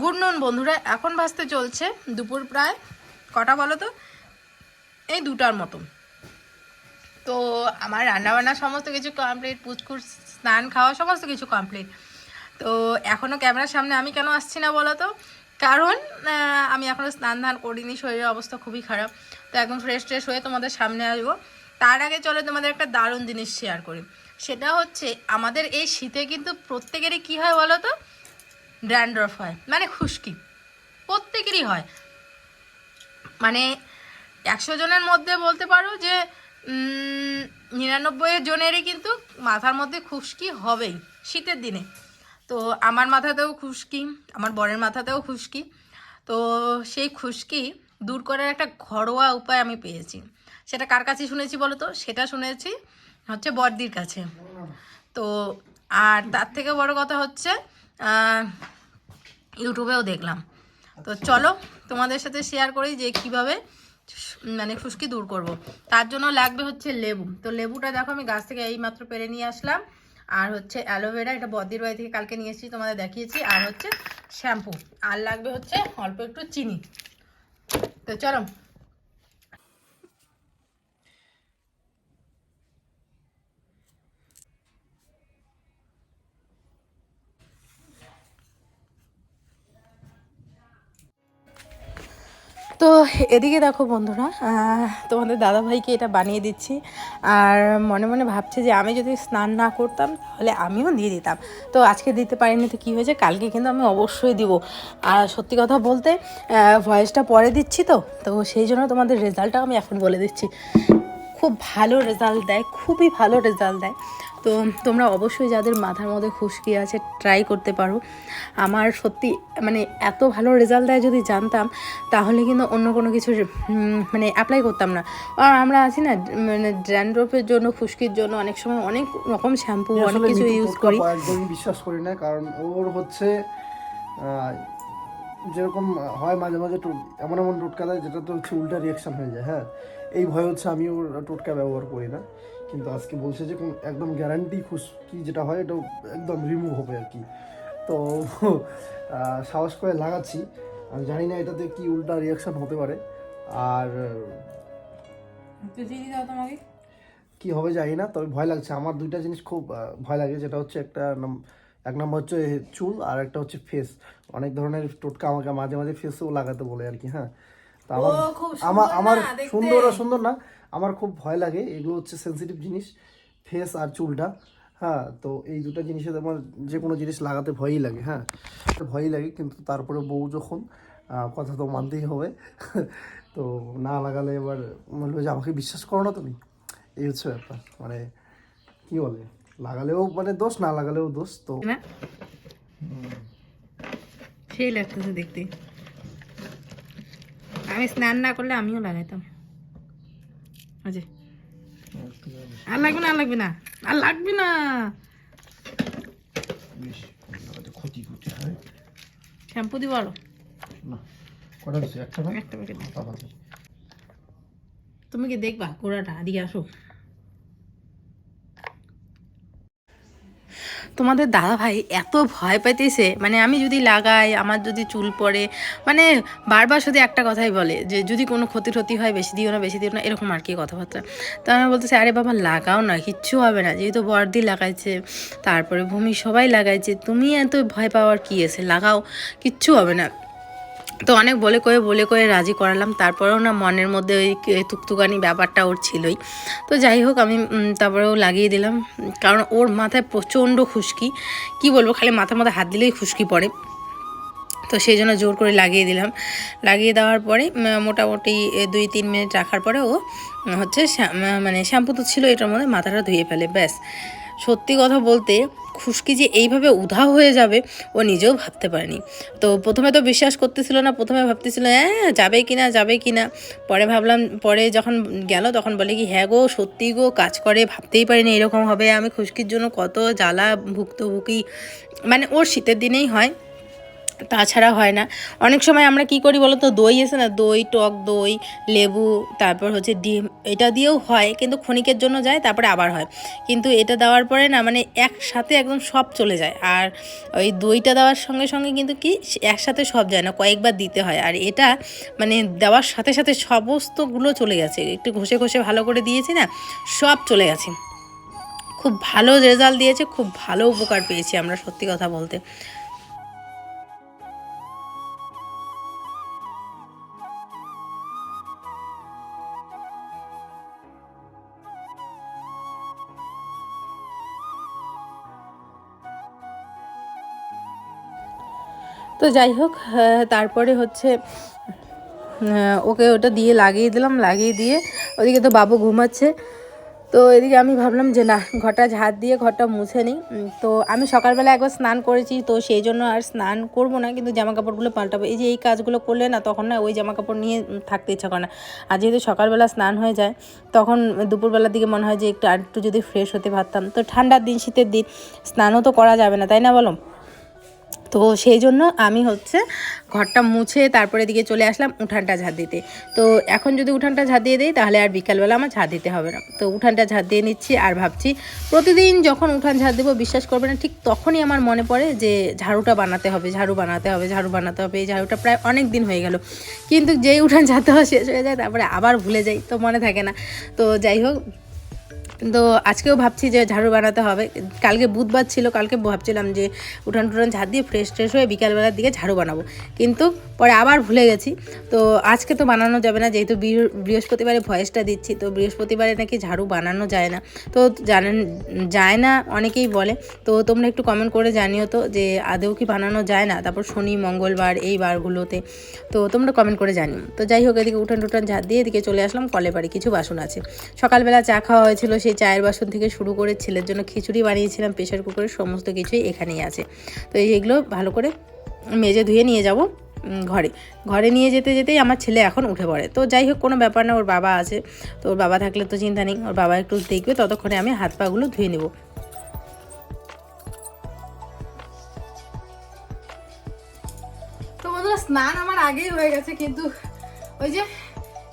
Good নুন বন্ধুরা, এখন বাজতে চলছে দুপুর প্রায় কটা বলো তো? এই দুটার মতো তো আমার রান্নাবান্না সমস্ত কিছু কমপ্লিট পুচকুর স্নান খাওয়া সমস্ত কিছু কমপ্লিট তো এখনও ক্যামেরার সামনে আমি কেন আসছি না বলো তো? কারণ আমি এখনও স্নান ধান করিনি, শরীরের অবস্থা খুবই খারাপ। তো একদম ফ্রেশ ট্রেশ হয়ে তোমাদের সামনে আসব। তার আগে চলো তোমাদের একটা দারুণ জিনিস শেয়ার করি। সেটা হচ্ছে, আমাদের এই শীতে কিন্তু প্রত্যেকেরই কী হয় বলো তো? ড্যান্ড্রফ হয়। মানে খুশকি। প্রত্যেকেরই হয়। মানে একশো জনের মধ্যে বলতে পারো যে নিরানব্বই জনেরই কিন্তু মাথার মধ্যে খুশকি হবেই শীতের দিনে। তো আমার মাথাতেও খুশকি, আমার বরের মাথাতেও খুশকি। তো সেই খুশকি দূর করার একটা ঘরোয়া উপায় আমি পেয়েছি। সেটা কার কাছে শুনেছি বলো তো? সেটা শুনেছি হচ্ছে বর্দির কাছে। তো আর তার থেকে বড় কথা হচ্ছে ইউটিউবেও দেখলাম। তো চলো তোমাদের সাথে শেয়ার করি যে কীভাবে মানে ফুসকি দূর করব। তার জন্য লাগবে হচ্ছে লেবু। তো লেবুটা দেখো আমি গাছ থেকে এই মাত্র পেরে নিয়ে আসলাম। আর হচ্ছে অ্যালোভেরা এটা বদির বাড়ি থেকে কালকে নিয়ে এসেছি, তোমাদের দেখিয়েছি। আর হচ্ছে শ্যাম্পু আর লাগবে হচ্ছে অল্প একটু চিনি। তো চলো এদিকে দেখো বন্ধুরা তোমাদের দাদাভাইকে এটা বানিয়ে দিচ্ছি। আর মনে মনে ভাবছে যে আমি যদি স্নান না করতাম, তাহলে আমিও দিয়ে দিতাম। তো আজকে দিতে পারিনি তো কী হয়েছে, কালকে কিন্তু আমি অবশ্যই দিব। আর সত্যি কথা বলতে ভয়েসটা পরে দিচ্ছি তো তো সেই জন্য তোমাদের রেজাল্টটা আমি এখন বলে দিচ্ছি। খুব ভালো রেজাল্ট দেয়, খুবই ভালো রেজাল্ট দেয়। তো তোমরা অবশ্যই যাদের মাথার মধ্যে খুশকি আছে ট্রাই করতে পারো। আমার সত্যি মানে এত ভালো রেজাল্ট দেয় যদি জানতাম তাহলে কিন্তু অন্য কোনো কিছু মানে অ্যাপ্লাই করতাম না। আর আমরা আছি না মানে ড্র্যান্ড্রফের জন্য খুশকির জন্য অনেক সময় অনেক রকম শ্যাম্পু অনেক কিছু ইউজ করি। একদমই বিশ্বাস করি না কারণ ওর হচ্ছে যেরকম হয় মাঝে মাঝে এমন এমন টোটকা দেয় যেটা তো হচ্ছে উল্টা রিয়াকশন হয়ে যায় হ্যাঁ। এই ভয় হচ্ছে আমি ওর টোটকা ব্যবহার করি না। কিন্তু আজকে বলছে যে একদম গ্যারান্টি খুশকি যেটা হয় এটা একদম রিমুভ হবে আর কি। তো সাহস করে লাগাচ্ছি। আমি জানি না এটাতে কি উল্টা রিয়াকশন হতে পারে। আর কি হবে জানি না তবে ভয় লাগছে। আমার দুইটা জিনিস খুব ভয় লাগে। যেটা হচ্ছে একটা এক নম্বর হচ্ছে চুল আর একটা হচ্ছে ফেস অনেক ধরনের টোটকা আমাকে মাঝে মাঝে ফেসেও লাগাতে বলে আর কি হ্যাঁ। তো আমার সুন্দর আমার। সুন্দর আর সুন্দর না আমার খুব ভয় লাগে, এগুলো হচ্ছে সেন্সিটিভ জিনিস ফেস আর চুলটা হ্যাঁ তো এই দুটো জিনিসে আমার যে কোনো জিনিস লাগাতে ভয়ই লাগে হ্যাঁ ভয়ই লাগে, কিন্তু তারপরে বউ যখন কথা তো মানতেই হবে, তো না লাগালে এবার বলবে যে আমাকে বিশ্বাস করো না তুমি, এই হচ্ছে ব্যাপার মানে কি বলে, লাগালেও মানে দোষ, না লাগালেও দোষ, তো সেই লাগতেছে দেখতে। আমি স্নান না করলে আমিও লাগাইতাম ওই আর লাগবে না আর লাগবে না। আর লাগবে না। ক্ষতি করতে হয়। শ্যাম্পু দিব আরও। না কটা দিচ্ছে একটা একটা প্যাকেট তুমি কি দেখবা কোড়াটা এদিকে আসো। তোমাদের দাদা ভাই এত ভয় পাইতেছে মানে আমি যদি লাগাই, আমার যদি চুল পড়ে মানে বারবার শুধু একটা কথাই বলে যে, যদি কোনো ক্ষতি ক্ষতি হয়, বেশি দিও না, বেশি দিও না, এরকম আর কি কথাবার্তা। তো আমি বলতেছি, আরে বাবা, লাগাও না, কিচ্ছু হবে না, যেহেতু বর্দি লাগাইছে, তারপরে ভূমি সবাই লাগাইছে, তুমি এত ভয় পাওয়ার কি আছে? লাগাও, কিচ্ছু হবে না। তো অনেক বলে কয়ে বলে কয়ে রাজি করালাম। তারপরেও না মনের মধ্যে ওই তুকতুকানি ব্যাপারটা ওর ছিলই। তো যাই হোক আমি তারপরেও লাগিয়ে দিলাম। কারণ ওর মাথায় প্রচণ্ড খুশকি। কি বলব, খালি মাথার মধ্যে হাত দিলেই খুশকি পড়ে। তো সেই জন্য জোর করে লাগিয়ে দিলাম। লাগিয়ে দেওয়ার পরে মোটামুটি দুই তিন মিনিট রাখার পরে ও, হচ্ছে মানে শ্যাম্পু তো ছিল এটার মধ্যে মাথাটা ধুয়ে ফেলে, ব্যাস। সত্যি কথা বলতে খুশকি যে এইভাবে উধাও হয়ে যাবে, ও নিজেও ভাবতে পারেনি। তো প্রথমে তো বিশ্বাস করতেছিল না, প্রথমে ভাবতেছিল হ্যাঁ যাবে কি না, যাবে কি না? পরে ভাবলাম, পরে যখন গেল, তখন বলে কি হ্যাঁ গো, সত্যি গো, কাজ করে, ভাবতেই পারিনি এরকম হবে, আমি খুশকির জন্য কত জ্বালা ভুক্তভুগি। মানে ওর শীতের দিনেই হয় তাছাড়া হয় না। অনেক সময় আমরা কি করি বলো তো দই এসে না? দই, টক দই, লেবু, তারপর হচ্ছে ডিম, এটা দিয়েও হয়, কিন্তু ক্ষণিকের জন্য যায়, তারপরে আবার হয়। কিন্তু এটা দেওয়ার পরে না মানে একসাথে একদম সব চলে যায়। আর ওই দইটা দেওয়ার সঙ্গে সঙ্গে কিন্তু কি, একসাথে সব যায় না, কয়েকবার দিতে হয়। আর এটা মানে দেওয়ার সাথে সাথে সমস্তগুলো চলে গেছে। একটু ঘষে ঘষে ভালো করে দিয়েছি না, সব চলে গেছে। খুব ভালো রেজাল্ট দিয়েছে, খুব ভালো উপকার পেয়েছি আমরা সত্যি কথা বলতে। তো যাই হোক তারপরে হচ্ছে ওকে ওটা দিয়ে লাগিয়ে দিলাম, লাগিয়ে দিয়ে ওদিকে তো বাবু ঘুমাচ্ছে। তো এদিকে আমি ভাবলাম যে না, ঘরটা ঝাড় দিয়ে ঘরটা মুছে নিই। তো আমি সকালবেলা একবার স্নান করেছি, তো সেই জন্য আর স্নান করব না, কিন্তু জামা কাপড়গুলো পাল্টাবো। এই যে এই কাজগুলো করলে না, তখন না ওই জামা কাপড় নিয়ে থাকতে ইচ্ছা করে না। আর যেহেতু সকালবেলা স্নান হয়ে যায়, তখন দুপুরবেলার দিকে মনে হয় যে একটু আর একটু যদি ফ্রেশ হতে পারতাম। তো ঠান্ডার দিন, শীতের দিন স্নানও তো করা যাবে না, তাই না বলো? তো সেই জন্য আমি হচ্ছে ঘরটা মুছে তারপরে দিকে চলে আসলাম উঠানটা ঝাড় দিতে। তো এখন যদি উঠানটা ঝাড় দিয়ে দিই তাহলে আর বিকালবেলা আমার ঝাড় দিতে হবে না। তো উঠানটা ঝাড় দিয়ে নিচ্ছি আর ভাবছি প্রতিদিন যখন উঠান ঝাড় দেবো বিশ্বাস করবে না, ঠিক তখনই আমার মনে পড়ে যে ঝাড়ুটা বানাতে হবে, ঝাড়ু বানাতে হবে, ঝাড়ু বানাতে হবে, এই ঝাড়ুটা প্রায় অনেক দিন হয়ে গেল। কিন্তু যেই উঠান ঝাড়তে হয় শেষ হয়ে যায় তারপরে আবার ভুলে যাই, তো মনে থাকে না। তো যাই হোক তো আজকেও ভাবছি যে ঝাড়ু বানাতে হবে। কালকে বুধবার ছিল, কালকে ভাবছিলাম যে উঠান টুঠান ঝাড় দিয়ে ফ্রেশ ট্রেশ হয়ে বিকালবেলার দিকে ঝাড়ু বানাবো। কিন্তু পরে আবার ভুলে গেছি। তো আজকে তো বানানো যাবে না, যেহেতু বৃহ- বৃহস্পতিবারে ভয়েসটা দিচ্ছি, তো বৃহস্পতিবারে নাকি ঝাড়ু বানানো যায় না। তো জানেন, যায় না অনেকেই বলে। তো তোমরা একটু কমেন্ট করে জানিও তো যে আদেও কি বানানো যায় না। তারপর শনি, মঙ্গলবার এই বারগুলোতে। তো তোমরা কমেন্ট করে জানিও। তো যাই হোক, এদিকে উঠান টুঠান ঝাড় দিয়ে এদিকে চলে আসলাম কলে বাড়ি কিছু বাসন আছে। সকালবেলা চা খাওয়া হয়েছিল, সেই চায়ের বাসন থেকে শুরু করে ছেলের জন্য খিচুড়ি বানিয়েছিলাম প্রেশার কুকারের সমস্ত কিছুই এখানেই আছে। তো এইগুলো ভালো করে মেজে ধুয়ে নিয়ে যাব ঘরে। ঘরে নিয়ে যেতে যেতেই আমার ছেলে এখন উঠে পড়ে। তো যাই হোক, কোনো ব্যাপার না, ওর বাবা আছে। তো ওর বাবা থাকলে তো চিন্তা নেই, ওর বাবা একটু দেখবে, ততক্ষণে আমি হাত পাগুলো ধুয়ে নেব। তো স্নান আমার আগেই হয়ে গেছে, কিন্তু ওই যে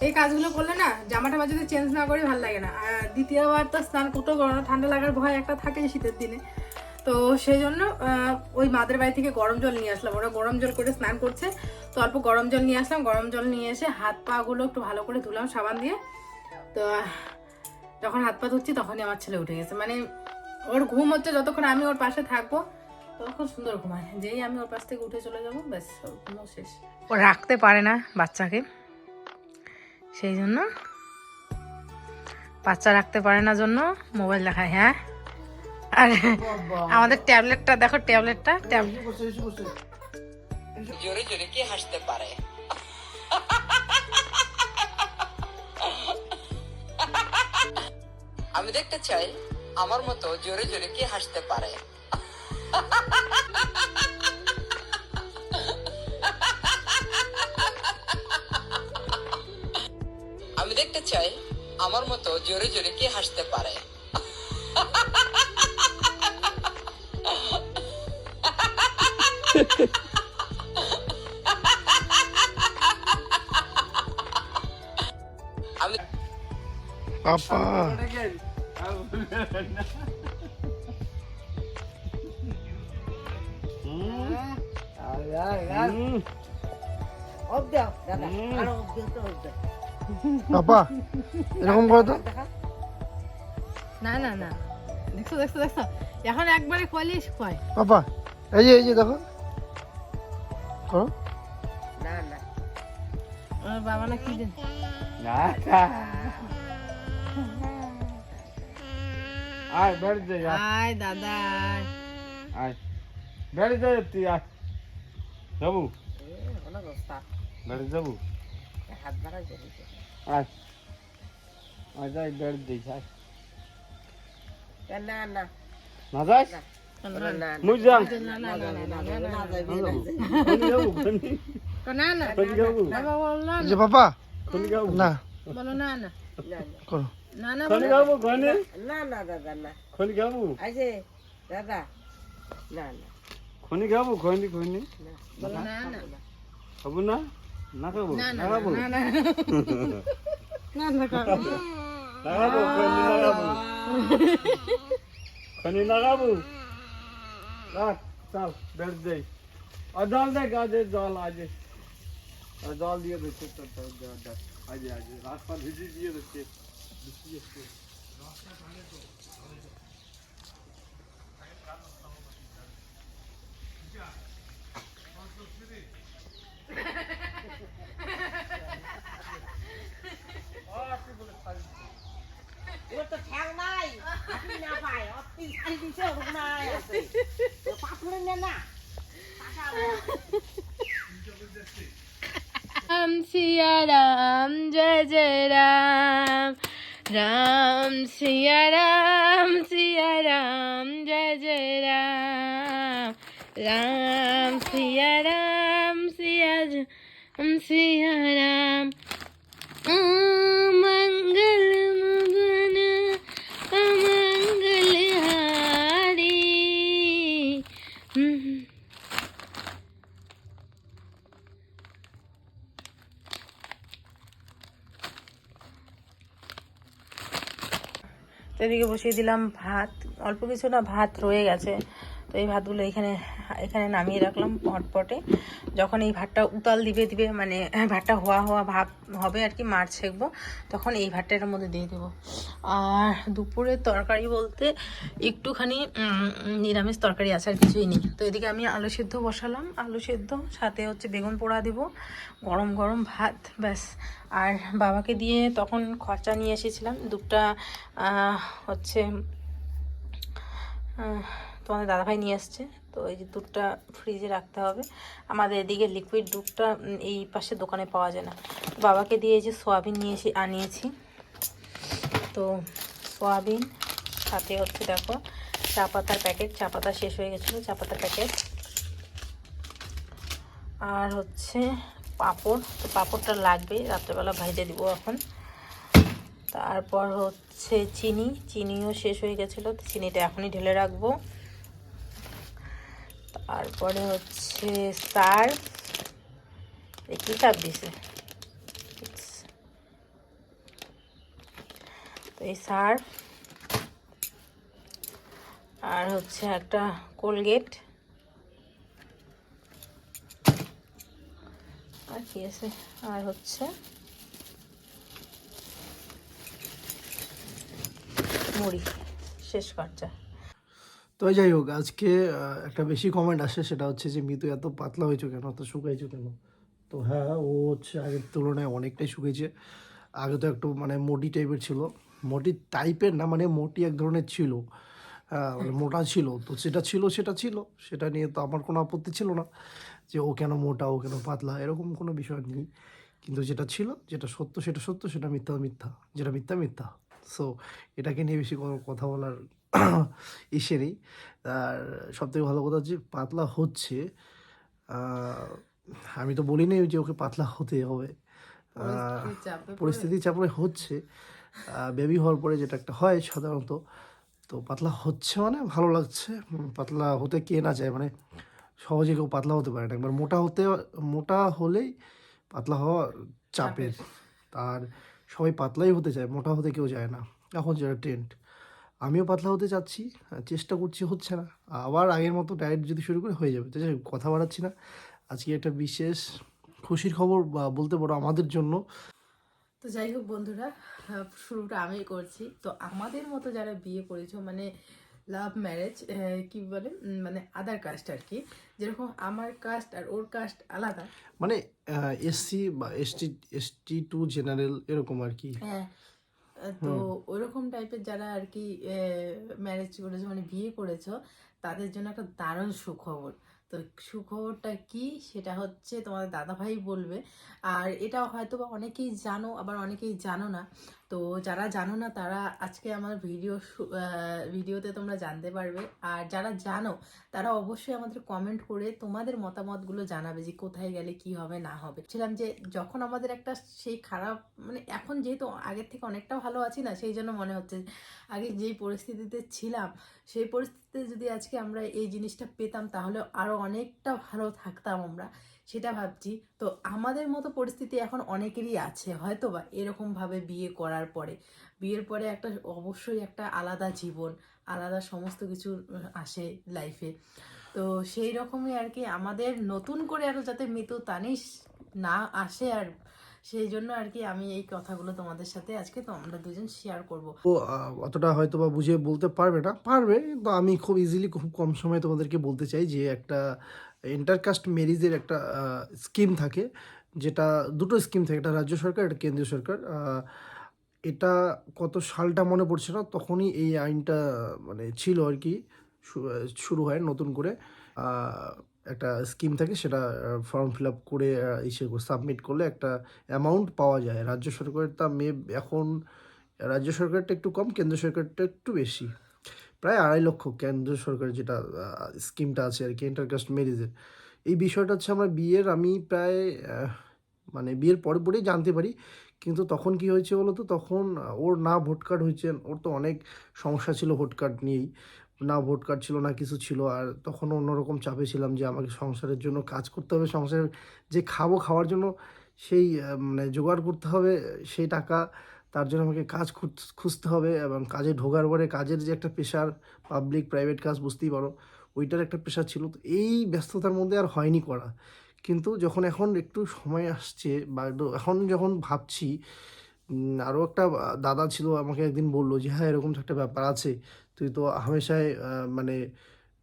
এই কাজগুলো করলে না জামা টামা যদি চেঞ্জ না করি ভালো লাগে না। আর দ্বিতীয়বার তো স্নান করতেও পারো না, ঠান্ডা লাগার ভয় একটা থাকে শীতের দিনে। তো সেই জন্য ওই মাদের বাড়ি থেকে গরম জল নিয়ে আসলাম। ওরা গরম জল করে স্নান করছে। তো অল্প গরম জল নিয়ে আসলাম। গরম জল নিয়ে এসে হাত পাগুলো একটু ভালো করে ধুলাম সাবান দিয়ে। তো, যখন হাত পা ধুচ্ছি তখনই আমার ছেলে উঠে গেছে। মানে ওর ঘুম হচ্ছে যতক্ষণ আমি ওর পাশে থাকব তখন সুন্দর ঘুমায়। যেই আমি ওর পাশ থেকে উঠে চলে যাব, ব্যাস, ওর ঘুমও শেষ। ও রাখতে পারে না বাচ্চাকে। সেই জন্য বাচ্চা রাখতে পারে না জন্য মোবাইল দেখায় হ্যাঁ? আর আমাদের ট্যাবলেটটা, দেখো ট্যাবলেটটা ট্যাবলেট জোরে জোরে কে হাসতে পারে? আমি দেখতে চাই আমার মতো জোরে জোরে কে হাসতে পারে? আমার মতো জোরে জোরে কে হাসতে পারে? আমি পাপা পাপা এরকম করে তো? না না না। দেখছ দেখছ দেখছ? এখন একবারে খোয়ালি খোয়াই পাপা এই যে এই যে দেখো। করো। ওর বাবা না কি দেন আয় বেড়ে যাই আয় দাদা আয়। আয়। বেড়ে যাই তুই আয়। যাব? বেড়ে যাব? আয় আয় যাই বেড়ে দিই আয় না মুই যাম না না না না না না কোন যাব কোন না না কোন যাব বাবা না যে বলো না না করো না না কোন যাব কোন না না দাদা না কোন যাব আছে দাদা না না খনি খাব খনি খনি না না না না খাব না না না খাব না না না না লাগাবো খনি লাগাবো খনি লাগাবো রাখ চল বের দে আর জল দে গাছে জল আজে আর জল দিয়ে দিচ্ছে তোর তোর জল দে আজে আজে রাস্তা ভিজি দিয়ে দিচ্ছে বৃষ্টি এসছে। ওর তো ঠ্যাং আপনি না ভাই আপনি খালি দিছে হোক না পাথরে নেন না রাম সিয়া রাম জয় জয় রাম রাম সিয়া রাম সিয়া রাম জয় জয় রাম রাম সিয়া রাম সিয়া রাম সিয়া রাম এদিকে বসিয়ে দিলাম ভাত। অল্প কিছু না, ভাত রয়ে গেছে। তো এই ভাতগুলো এখানে এখানে নামিয়ে রাখলাম হটপটে যখন এই ভাতটা উতাল দিবে দিবে মানে ভাতটা হওয়া হওয়া ভাব হবে আর কি মাছ ছেঁকবো তখন এই ভাতটা এটার মধ্যে দিয়ে দেবো। আর দুপুরের তরকারি বলতে একটুখানি নিরামিষ তরকারি আছে আর কিছুই নেই। তো এদিকে আমি আলু সেদ্ধ বসালাম। আলু সেদ্ধ সাথে হচ্ছে বেগুন পোড়া দেবো গরম গরম ভাত ব্যাস। আর বাবাকে দিয়ে তখন খরচা নিয়ে এসেছিলাম। আহ, হচ্ছে তোমাদের দাদাভাই নিয়ে আসছে তো এই যে দুধটা ফ্রিজে রাখতে হবে। আমাদের এদিকে লিকুইড দুধটা এই পাশে দোকানে পাওয়া যায় না। বাবাকে দিয়ে এই যে সোয়াবিন নিয়ে এসে আনিয়েছি। তো সোয়াবিন, সাথে হচ্ছে দেখো চা পাতার প্যাকেট চা পাতা শেষ হয়ে গেছিল, চা পাতার প্যাকেট আর হচ্ছে পাঁপড়। তো পাঁপড়টা লাগবে, রাত্রেবেলা ভাইজে দিব এখন। তারপর হচ্ছে চিনি। চিনিও শেষ হয়ে গেছিল চিনিটা এখনই ঢেলে রাখব। তারপরে হচ্ছে সার্ফ কী সার্ফ দিছে? এই সার্ফ আর হচ্ছে একটা কোলগেট। আর কি আছে? আর হচ্ছে মুড়ি, শেষ খরচা। তো যাই হোক, আজকে একটা বেশি কমেন্ট আসে, সেটা হচ্ছে যে মিতু এত পাতলা হয়েছো কেন? এত শুকাইছো কেন? তো হ্যাঁ ও হচ্ছে আগের তুলনায় অনেকটাই শুকিয়েছে আগে তো একটু মানে মোটি টাইপের ছিল। মোটি টাইপের না মানে মোটি এক ধরনের ছিল। হ্যাঁ মানে মোটা ছিল। তো সেটা ছিল সেটা ছিল। সেটা নিয়ে তো আমার কোনো আপত্তি ছিল না যে ও কেন মোটা, ও কেন পাতলা, এরকম কোনো বিষয় নেই। কিন্তু যেটা ছিল, যেটা সত্য, সেটা সত্য, সেটা মিথ্যা মিথ্যা, যেটা মিথ্যা মিথ্যা। সো এটাকে নিয়ে বেশি কথা বলার ইসে নেই আর সবথেকে ভালো কথা হচ্ছে পাতলা হচ্ছে। আমি তো বলিনি যে ওকে পাতলা হতে হবে। আহ, পরিস্থিতির চাপে হচ্ছে। বেবি হওয়ার পরে যেটা একটা হয় সাধারণত তো পাতলা হচ্ছে মানে ভালো লাগছে। পাতলা হতে কে না চায় মানে সহজে কেউ পাতলা হতে পারে না। একবার মোটা হতে মোটা হলেই পাতলা হওয়া চাপের। আর সবাই পাতলাই হতে চায় মোটা হতে কেউ চায় না। এখন যেটা ট্রেন্ড আমিও পাতলা হতে চাচ্ছি চেষ্টা করছি হচ্ছে না। আবার আগের মতো ডায়েট যদি শুরু করে হয়ে যাবে। তো যাই কথা বাড়াচ্ছি না। আজকে একটা বিশেষ খুশির খবর বা বলতে পারো আমাদের জন্য। তো যাই হোক বন্ধুরা শুরুটা আমি করছি। তো আমাদের মতো যারা বিয়ে করেছ মানে লাভ ম্যারেজ কি বলে মানে আদার কাস্ট আর কি যেরকম আমার কাস্ট আর ওর কাস্ট আলাদা। মানে এসসি বা এসটি এসটি টু জেনারেল এরকম আর কি। হ্যাঁ তো ওইরকম টাইপের যারা আর কি ম্যারেজ করেছ মানে বিয়ে করেছ তাদের জন্য একটা দারুণ সুখবর। তো সুখবরটা কি? সেটা হচ্ছে তোমাদের দাদাভাই বলবে। আর এটা হয়তো বা অনেকেই জানো আবার অনেকেই জানো না। তো যারা জানো না, তারা আজকে আমার ভিডিও ভিডিওতে তোমরা জানতে পারবে। আর যারা জানো, তারা অবশ্যই আমাদের কমেন্ট করে তোমাদের মতামতগুলো জানাবে যে কোথায় গেলে কি হবে, না হবে। ছিলাম যে, যখন আমাদের একটা সেই খারাপ মানে এখন যেহেতু আগের থেকে অনেকটা ভালো আছি না, সেই জন্য মনে হচ্ছে আগে যেই পরিস্থিতিতে ছিলাম, সেই পরিস্থিতিতে যদি আজকে আমরা এই জিনিসটা পেতাম, তাহলে আরও অনেকটা ভালো থাকতাম আমরা। সেটা ভাবছি। তো আমাদের মতো পরিস্থিতি এখন অনেকেরই আছে হয়তো বা এরকমভাবে বিয়ে করার পরে। বিয়ের পরে একটা অবশ্যই একটা আলাদা জীবন, আলাদা সমস্ত কিছু আসে লাইফে তো সেই রকমই আর কি আমাদের নতুন করে আরও যাতে মৃত্যু তানিশ না আসে আর সেই জন্য আর কি আমি এই কথাগুলো তোমাদের সাথে আজকে তো আমরা দুজন শেয়ার করব। ও অতটা হয়তো বা বুঝিয়ে বলতে পারবে না। পারবে তো আমি খুব ইজিলি খুব কম সময়ে তোমাদেরকে বলতে চাই যে একটা ইন্টারকাস্ট ম্যারিজের একটা স্কিম থাকে, যেটা দুটো স্কিম থাকে, একটা রাজ্য সরকার, একটা কেন্দ্রীয় সরকার। এটা কত সালটা মনে পড়ছে না, তখনই এই আইনটা মানে ছিল আর কি শুরু হয় নতুন করে। একটা স্কিম থাকে, সেটা ফর্ম ফিল আপ করে ইসে সাবমিট করলে একটা অ্যামাউন্ট পাওয়া যায়। রাজ্য সরকারের তা মে এখন, রাজ্য সরকারটা একটু কম কেন্দ্র সরকারটা একটু বেশি। প্রায় আড়াই লক্ষ কেন্দ্র সরকারের যেটা স্কিমটা আছে আর কি ইন্টারকাস্ট ম্যারেজের এই বিষয়টা হচ্ছে আমরা বিয়ের, আমি প্রায় মানে বিয়ের পরে পরেই জানতে পারি, কিন্তু তখন কি হয়েছে বলো তো? তখন ওর না ভোট কার্ড হয়েছে, ওর তো অনেক সমস্যা ছিল ভোট কার্ড নিয়েই। না ভোট কার্ড ছিল, না কিছু ছিল, আর তখন অন্যরকম চাপে ছিলাম যে আমাকে সংসারের জন্য কাজ করতে হবে সংসারের যে খাব খাওয়ার জন্য সেই মানে জোগাড় করতে হবে, সেই টাকা তার জন্য আমাকে কাজ খুঁজ- খুঁজতে হবে এবং কাজে ঢোকার পরে কাজের যে একটা প্রেশার পাবলিক প্রাইভেট কাজ বুঝতেই পারো, ওইটার একটা প্রেশার ছিল। তো এই ব্যস্ততার মধ্যে আর হয়নি করা। কিন্তু যখন এখন একটু সময় আসছে বা এখন যখন ভাবছি আরও একটা দাদা ছিল আমাকে একদিন বলল যে হ্যাঁ এরকম একটা ব্যাপার আছে। তুই তো হামেশায় মানে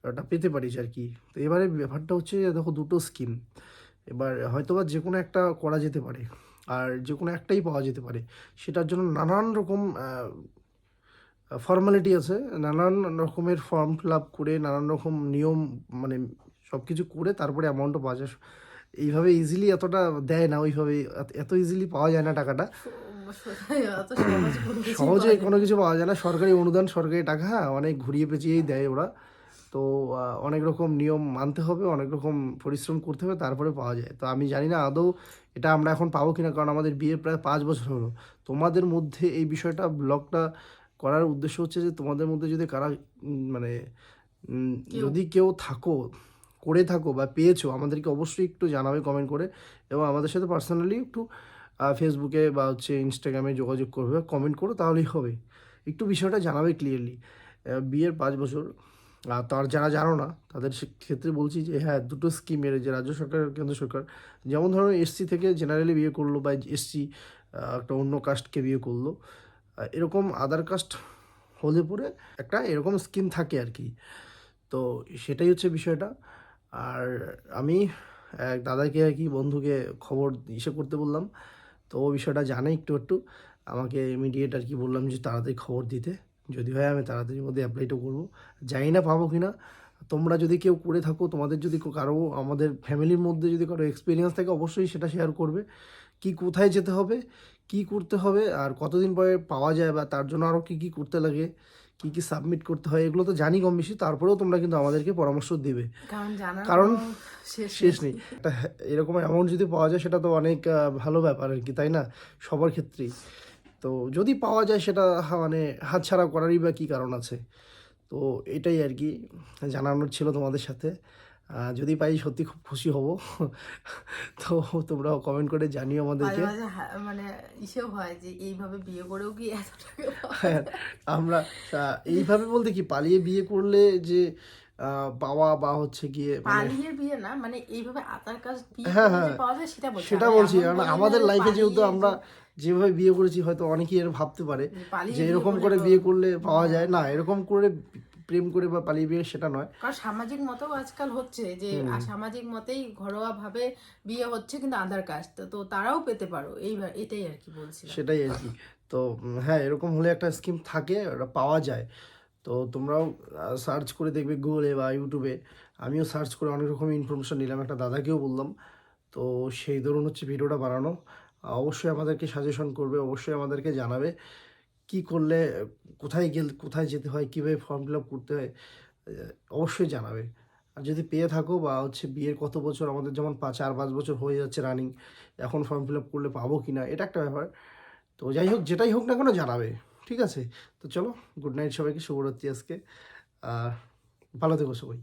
ওটা পেতে পারিস আর কি তো এবারে ব্যাপারটা হচ্ছে দেখো দুটো স্কিম এবার হয়তোবা যে কোনো একটা করা যেতে পারে। আর যে কোনো একটাই পাওয়া যেতে পারে। সেটার জন্য নানান রকম ফর্মালিটি আছে। নানান রকমের ফর্ম ফিল আপ করে নানান রকম নিয়ম মানে সব কিছু করে তারপরে অ্যামাউন্টও পাওয়া যায়। এইভাবে ইজিলি এতটা দেয় না ওইভাবে এত- ইজিলি পাওয়া যায় না টাকাটা। সহজে কোনো কিছু পাওয়া যায় না। সরকারি অনুদান সরকারি টাকা হ্যাঁ, অনেক ঘুরিয়ে পেঁচিয়েই দেয় ওরা। তো অনেক রকম নিয়ম মানতে হবে অনেক রকম পরিশ্রম করতে হবে তারপরে পাওয়া যায়। তো আমি জানি না আদৌ এটা আমরা এখন পাবো কিনা কারণ আমাদের বিয়ে প্রায় পাঁচ বছর হলো। তোমাদের মধ্যে এই বিষয়টা ব্লগটা করার উদ্দেশ্য হচ্ছে যে তোমাদের মধ্যে যদি কারা মানে যদি কেউ থাকো করে থাকো বা পেয়েছ আমাদেরকে অবশ্যই একটু জানাবে কমেন্ট করে এবং আমাদের সাথে পার্সোনালি একটু ফেসবুকে বা হচ্ছে ইনস্টাগ্রামে যোগাযোগ করবে কমেন্ট করো তাহলেই হবে। একটু বিষয়টা জানাবে ক্লিয়ারলি বিয়ের পাঁচ বছর তার যারা জানো না, তাদের ক্ষেত্রে বলছি যে হ্যাঁ দুটো স্কিমের যে রাজ্য সরকার কেন্দ্র সরকার, যেমন ধরো এসসি থেকে জেনারেলি বিয়ে করল বা এসসি একটা অন্য কাস্টকে বিয়ে করল এরকম আদার কাস্ট হলে পরে একটা এরকম স্কিম থাকে আর কি। তো সেটাই হচ্ছে বিষয়টা। আর আমি এক দাদাকে আর কি বন্ধুকে খবর ইসে করতে বললাম, তো ও বিষয়টা জানে একটু একটু। আমাকে ইমিডিয়েট আর কি বললাম যে, তাড়াতাড়ি খবর দিতে। যদি হয় আমি তাড়াতাড়ির মধ্যে অ্যাপ্লাইটা করব। জানি না পাবো কি না তোমরা যদি কেউ করে থাকো তোমাদের যদি কারও আমাদের ফ্যামিলির মধ্যে যদি কারও এক্সপিরিয়েন্স থাকে অবশ্যই সেটা শেয়ার করবে। কি কোথায় যেতে হবে কি করতে হবে আর কতদিন পরে পাওয়া যায় বা তার জন্য আরও কী কী করতে লাগে কী কী সাবমিট করতে হয় এগুলো তো জানি কম বেশি। তারপরেও তোমরা কিন্তু আমাদেরকে পরামর্শ দেবে। কারণ শেষ নেই। এরকম অ্যামাউন্ট যদি পাওয়া যায় সেটা তো অনেক ভালো ব্যাপার আর কি তাই না? সবার ক্ষেত্রেই। তো যদি পাওয়া যায় সেটা মানে হাতছাড়া করারই বা কী কারণ আছে? তো এটাই আর কি জানানোর ছিল তোমাদের সাথে। যদি পাই সত্যি খুব খুশি হব। তো তোমরা কমেন্ট করে জানিও আমাদেরকে। মানে ইসেও হয় যে এইভাবে বিয়ে করেও কি এত হ্যাঁ, আমরা এইভাবে বলতে কি পালিয়ে বিয়ে করলে যে আহ, পাওয়া বা হচ্ছে গিয়ে মানে পালিয়ে বিয়ে না মানে এইভাবে আধার কার্ড বিয়ে হ্যাঁ, হ্যাঁ। পাওয়া যায় সেটা বলছি সেটা বলছি। কারণ আমাদের লাইফে যেহেতু আমরা যেভাবে বিয়ে করেছি হয়তো অনেকেই এর ভাবতে পারে যে এরকম করে বিয়ে করলে পাওয়া যায়। না এরকম করে প্রেম করে বা পালিয়ে বিয়ে সেটা নয়। কারণ সামাজিক মতেও আজকাল হচ্ছে যে সামাজিক মতেই ঘরোয়া ভাবে বিয়ে হচ্ছে কিন্তু আধার কাস্ট তো তারাও পেতে পারো। এই এটাই আর কি বলছিলাম। সেটাই আর কি। তো হ্যাঁ এরকম হলে একটা স্কিম থাকে ওটা পাওয়া যায়। তো তোমরাও সার্চ করে দেখবে গুগলে বা ইউটিউবে আমিও সার্চ করে অনেক রকম ইনফরমেশন নিলাম। একটা দাদাকেও বললাম। তো সেই ধরুন হচ্ছে ভিডিওটা বানানো। অবশ্যই আমাদেরকে সাজেশন করবে, অবশ্যই আমাদেরকে জানাবে কি করলে, কোথায় গেলে, কোথায় যেতে হয়, কীভাবে ফর্ম ফিল আপ করতে হয় অবশ্যই জানাবে। আর যদি পেয়ে থাকো বা হচ্ছে বিয়ের কত বছর আমাদের যেমন পাঁচ চার, পাঁচ বছর হয়ে যাচ্ছে রানিং এখন ফর্ম ফিল আপ করলে পাবো কি না, এটা একটা ব্যাপার। তো যাই হোক, যেটাই হোক না কেন জানাবে, ঠিক আছে? তো চলো গুড নাইট সবাইকে, শুভরাত্রি আজকে। আর ভালো থেকো সবাই।